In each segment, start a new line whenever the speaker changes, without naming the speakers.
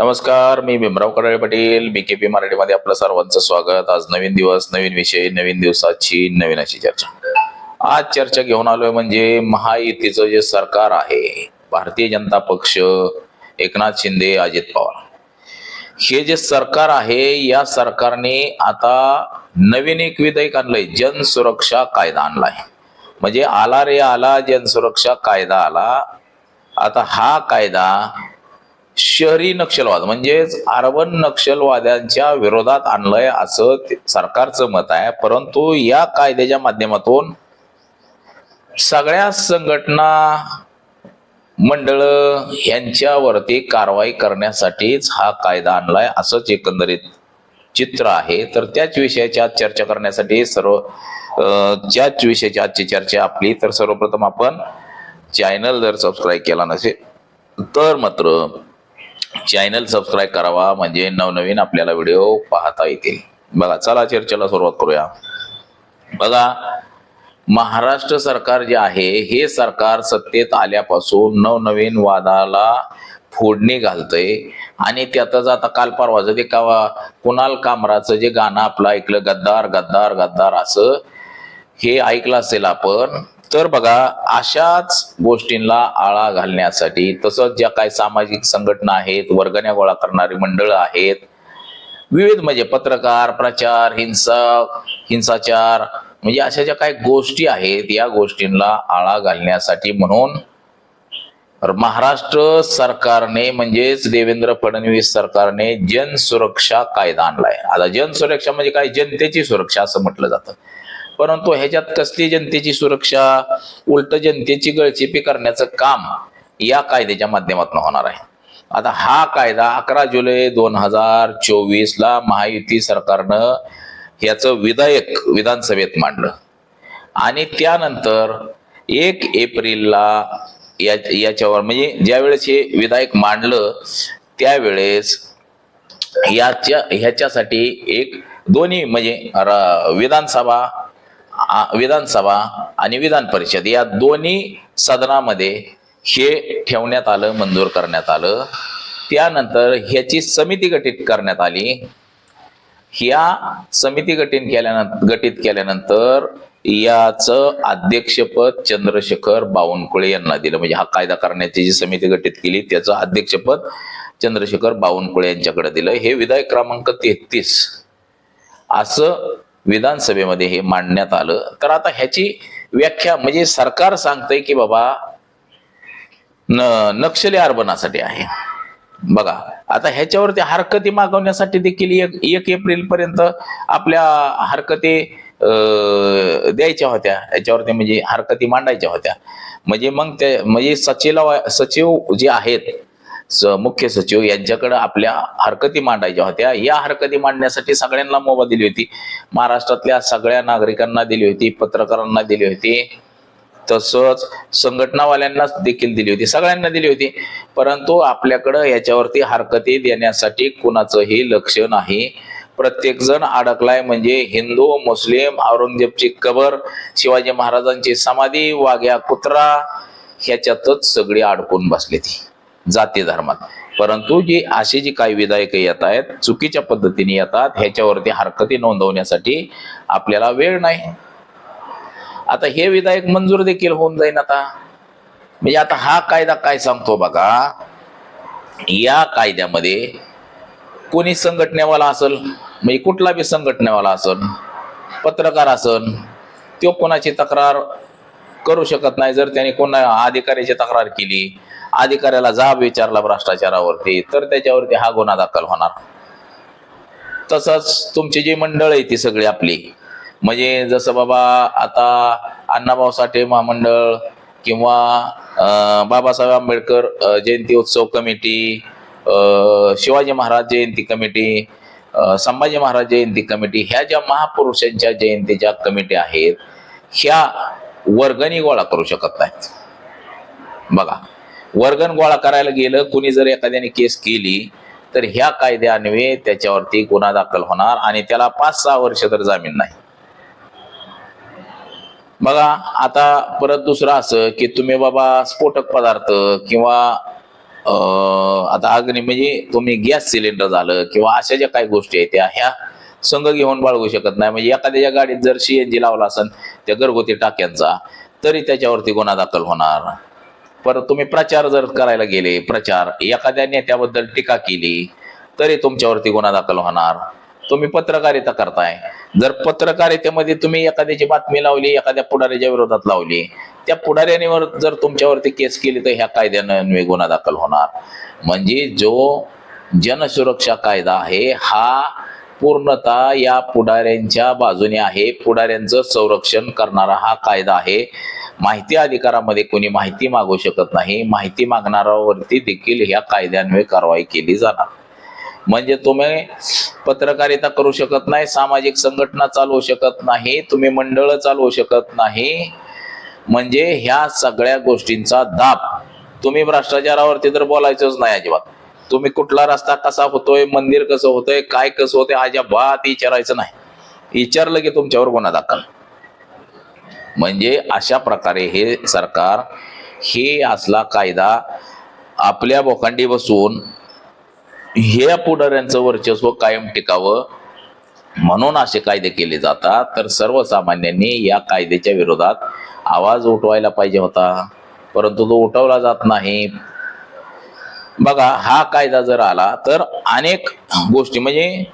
नमस्कार मी Bhimrao Kadale Patil B KP मराठीमध्ये आपलं सर्वांचं स्वागत. आज नवीन दिवस नवीन विषय नवीन दिवसाची नवीन अशी चर्चा. आज चर्चा घेऊन आलोय म्हणजे महायुतीचं जे सरकार आहे भारतीय जनता पक्ष एकनाथ शिंदे अजित पवार. हे जे सरकार आहे या सरकारने आता नवीन एक विधेयक आणलंय जन सुरक्षा कायदा आणलाय. म्हणजे आला रे आला जन सुरक्षा कायदा आला. आता हा कायदा शहरी नक्षलवाद म्हणजेच अर्बन नक्षलवाद्यांच्या विरोधात आणलंय असं सरकारचं मत आहे. परंतु या कायद्याच्या माध्यमातून सगळ्या संघटना मंडळ यांच्यावरती कारवाई करण्यासाठीच हा कायदा आणलाय असंच एकंदरीत चित्र आहे. तर त्याच विषयाची आज चर्चा करण्यासाठी सर्व ज्याच त्याच विषयाची आजची चर्चा आपली तर सर्वप्रथम आपण चॅनल जर सबस्क्राईब केला नसेल तर मात्र चॅनल सबस्क्राईब करावा म्हणजे नवनवीन आपल्याला व्हिडिओ पाहता येतील. बघा चला चर्चेला सुरुवात करूया. बघा महाराष्ट्र सरकार जे आहे हे सरकार सत्तेत आल्यापासून नवनवीन वादाला फोडणी घालतंय. आणि त्यातच आता काल परवाचं ते का कुणाल कामराचं जे गाणं आपलं ऐकलं गद्दार गद्दार गद्दार असं हे ऐकलं असेल आपण तर बघा अशाच गोष्टींना आळा घालण्यासाठी तसंच ज्या काही सामाजिक संघटना आहेत वर्गण्या गोळा करणारी मंडळं आहेत विविध म्हणजे पत्रकार प्रचार हिंसक हिंसाचार म्हणजे अशा ज्या काही गोष्टी आहेत या गोष्टींना आळा घालण्यासाठी म्हणून महाराष्ट्र सरकारने म्हणजेच देवेंद्र फडणवीस सरकारने जन सुरक्षा कायदा आणलाय. आता जन सुरक्षा म्हणजे काय? जनतेची सुरक्षा असं म्हटलं जातं. परंतु ह्याच्यात कसली जनतेची सुरक्षा उलट जनतेची गळचेपी करण्याचं काम या कायद्याच्या माध्यमातून होणार आहे. आता हा कायदा अकरा जुलै दोन हजार चोवीस ला महायुती सरकारनं याचं विधायक विधानसभेत मांडलं. आणि त्यानंतर एक एप्रिलला या याच्यावर म्हणजे ज्यावेळेस हे विधायक मांडलं त्यावेळेस याच्या ह्याच्यासाठी एक दोन्ही म्हणजे र- विधानसभा विधानसभा आणि विधान परिषद या दोन्ही सदनामध्ये हे ठेवण्यात आलं मंजूर करण्यात आलं. त्यानंतर ह्याची समिती गठीत करण्यात आली. ह्या समिती गठीत केल्यानंतर गठीत केल्यानंतर याचं अध्यक्षपद चंद्रशेखर बावनकुळे यांना दिलं. म्हणजे हा कायदा करण्याची जी समिती गठीत केली त्याचं अध्यक्षपद चंद्रशेखर बावनकुळे यांच्याकडे दिलं. हे विधायक क्रमांक तेहतीस. असं विधानसभेमध्ये हे मांडण्यात आलं. तर आता ह्याची व्याख्या म्हणजे सरकार सांगतंय की बाबा न नक्षली अर्बनासाठी आहे. बघा आता ह्याच्यावरती हरकती मागवण्यासाठी देखील एक एक एप्रिल पर्यंत आपल्या हरकती द्यायच्या होत्या. याच्यावरती म्हणजे हरकती मांडायच्या होत्या. म्हणजे मग ते म्हणजे सचिव सचिव जे आहेत मुख्य सचिव यांच्याकडे आपल्या हरकती मांडायच्या होत्या. या हरकती मांडण्यासाठी सगळ्यांना मोबा दिली होती. महाराष्ट्रातल्या सगळ्या नागरिकांना दिली होती पत्रकारांना दिली होती. तसंच संघटनावाल्यांना देखील दिली होती. सगळ्यांना दिली होती. परंतु आपल्याकडं याच्यावरती हरकती देण्यासाठी कुणाचंही लक्ष नाही. प्रत्येक जण अडकलाय म्हणजे हिंदू मुस्लिम औरंगजेबची कबर शिवाजी महाराजांची समाधी वाघ्या कुत्रा ह्याच्यातच सगळी अडकून बसली ती. जाती धर्मात. परंतु जी अशी जी काही विधायक येत आहेत चुकीच्या पद्धतीने येतात ह्याच्यावरती हरकती नोंदवण्यासाठी आपल्याला वेळ नाही. आता हे विधायक मंजूर देखील होऊन जाईल आता. म्हणजे आता हा कायदा काय सांगतो बघा? या कायद्यामध्ये कोणी संघटनेवाला असल म्हणजे कुठला बी संघटनेवाला असल पत्रकार असल तो कोणाची तक्रार करू शकत नाही. जर त्याने कोणा अधिकाऱ्याची तक्रार केली अधिकाऱ्याला जाब विचारला भ्रष्टाचारावरती तर त्याच्यावरती हा गुन्हा दाखल होणार. तसंच तुमची जी मंडळ आहे ती सगळी आपली. म्हणजे जसं बाबा आता अण्णाभाऊ साठे महामंडळ किंवा बाबासाहेब आंबेडकर जयंती उत्सव कमिटी शिवाजी महाराज जयंती कमिटी संभाजी महाराज जयंती कमिटी ह्या ज्या महापुरुषांच्या जयंतीच्या कमिटी आहेत ह्या वर्गणी गोळा करू शकत नाहीत. बघा वर्गण गोळा करायला गेलं कुणी जर एखाद्याने केस केली तर ह्या कायद्यान्वये त्याच्यावरती गुन्हा दाखल होणार आणि त्याला पाच सहा वर्ष तर जामीन नाही. बघा आता परत दुसरं असं की तुम्ही बाबा स्फोटक पदार्थ किंवा अं, आता अग्नी म्हणजे तुम्ही गॅस सिलेंडर झालं किंवा अशा ज्या काही गोष्टी आहेत त्या ह्या संघ घेऊन बाळगू शकत नाही. म्हणजे एखाद्या गाडीत जर सीएनजी लावला असेल त्या घरगुती टाक्यांचा तरी त्याच्यावरती गुन्हा दाखल होणार. परत तुम्ही प्रचार जर करायला गेले प्रचार एखाद्या नेत्याबद्दल टीका केली तरी तुमच्यावरती गुन्हा दाखल होणार. तुम्ही पत्रकारिता करताय. जर पत्रकारितेमध्ये तुम्ही एखाद्याची बातमी लावली एखाद्या पुढाऱ्याच्या विरोधात लावली त्या पुढाऱ्यावर जर तुमच्यावरती केस केली तर ह्या कायद्यानं गुन्हा दाखल होणार. म्हणजे जो जनसुरक्षा कायदा आहे हा पूर्णतः या पुढाऱ्यांच्या बाजूने आहे. पुढाऱ्यांचं संरक्षण करणारा हा कायदा आहे. माहिती अधिकारामध्ये कोणी माहिती मागू शकत नाही. माहिती मागणाऱ्यावरती देखील ह्या कायद्यान्वये कारवाई केली जाणार. म्हणजे तुम्ही पत्रकारिता करू शकत नाही सामाजिक संघटना चालवू शकत नाही तुम्ही मंडळ चालवू शकत नाही. म्हणजे ह्या सगळ्या गोष्टींचा दाब. तुम्ही भ्रष्टाचारावरती तर बोलायचंच नाही अजिबात. तुम्ही कुठला रस्ता कसा होतोय मंदिर कसं होतंय काय कसं होतंय अजाबात विचारायचं नाही. विचारलं की तुमच्यावर गुन्हा दाखल. म्हणजे अशा प्रकारे हे सरकार हे असला कायदा आपल्या बोकांडी बसून हे पुढाऱ्यांचं वर्चस्व कायम टिकावं म्हणून असे कायदे केले जातात तर सर्वसामान्यांनी या कायद्याच्या विरोधात आवाज उठवायला पाहिजे होता. परंतु तो उठवला जात नाही. बघा हा कायदा जर आला तर अनेक गोष्टी म्हणजे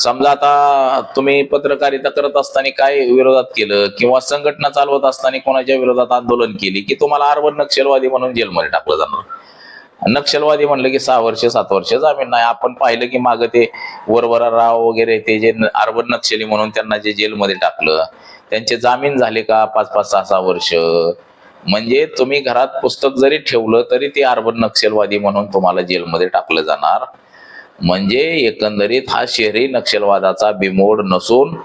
समजा आता तुम्ही पत्रकारिता करत असताना काय विरोधात केलं किंवा संघटना चालवत असताना कोणाच्या विरोधात आंदोलन केली की तुम्हाला अर्बन नक्षलवादी म्हणून जेलमध्ये टाकलं जाणार? नक्षलवादी म्हणलं की सहा वर्ष सात वर्ष जामीन नाही. आपण पाहिलं की मागं ते वरवरा राव वगैरे ते जे अर्बन नक्षली म्हणून त्यांना जे जेलमध्ये टाकलं त्यांचे जामीन झाले का पाच पाच सहा सहा वर्ष? म्हणजे तुम्ही घरात पुस्तक जरी ठेवलं तरी ते अर्बन नक्षलवादी म्हणून तुम्हाला जेलमध्ये टाकलं जाणार. म्हणजे एकंदरीत हा शहरी नक्षलवादाचा बिमोड नसून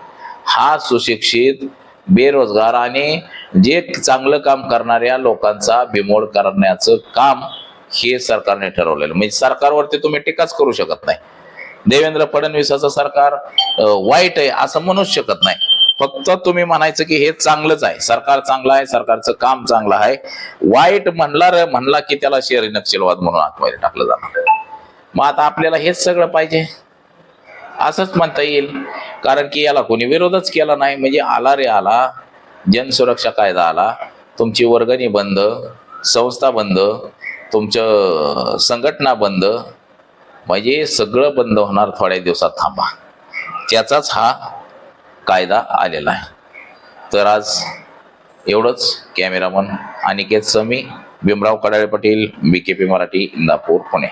हा सुशिक्षित बेरोजगार आणि जे चांगलं काम करणाऱ्या लोकांचा बिमोड करण्याचं काम हे सरकारने ठरवलेलं. म्हणजे सरकारवरती तुम्ही टीकाच करू शकत नाही. देवेंद्र फडणवीसाचं सरकार वाईट आहे असं म्हणूच शकत नाही. फक्त तुम्ही म्हणायचं की हे चांगलंच आहे. सरकार चांगलं आहे सरकारचं काम चांगलं आहे. वाईट म्हणला रे म्हणला की त्याला शहरी नक्षलवाद म्हणून आतमध्ये टाकलं जाणार. मग आता आपल्याला हेच सगळं पाहिजे. असंच म्हणता येईल. कारण की याला कोणी विरोधच केला नाही. म्हणजे आला रे आला. जनसुरक्षा कायदा आला. तुमची वर्गणी बंद. संस्था बंद. तुमचं संघटना बंद. म्हणजे सगळं बंद होणार थोड्या दिवसात थांबा. त्याचाच हा कायदा आलेला आहे. तर आज एवढंच कॅमेरामन अनिकेत समी भीमराव कडाळे पाटील पी मराठी इंदापूर पुणे.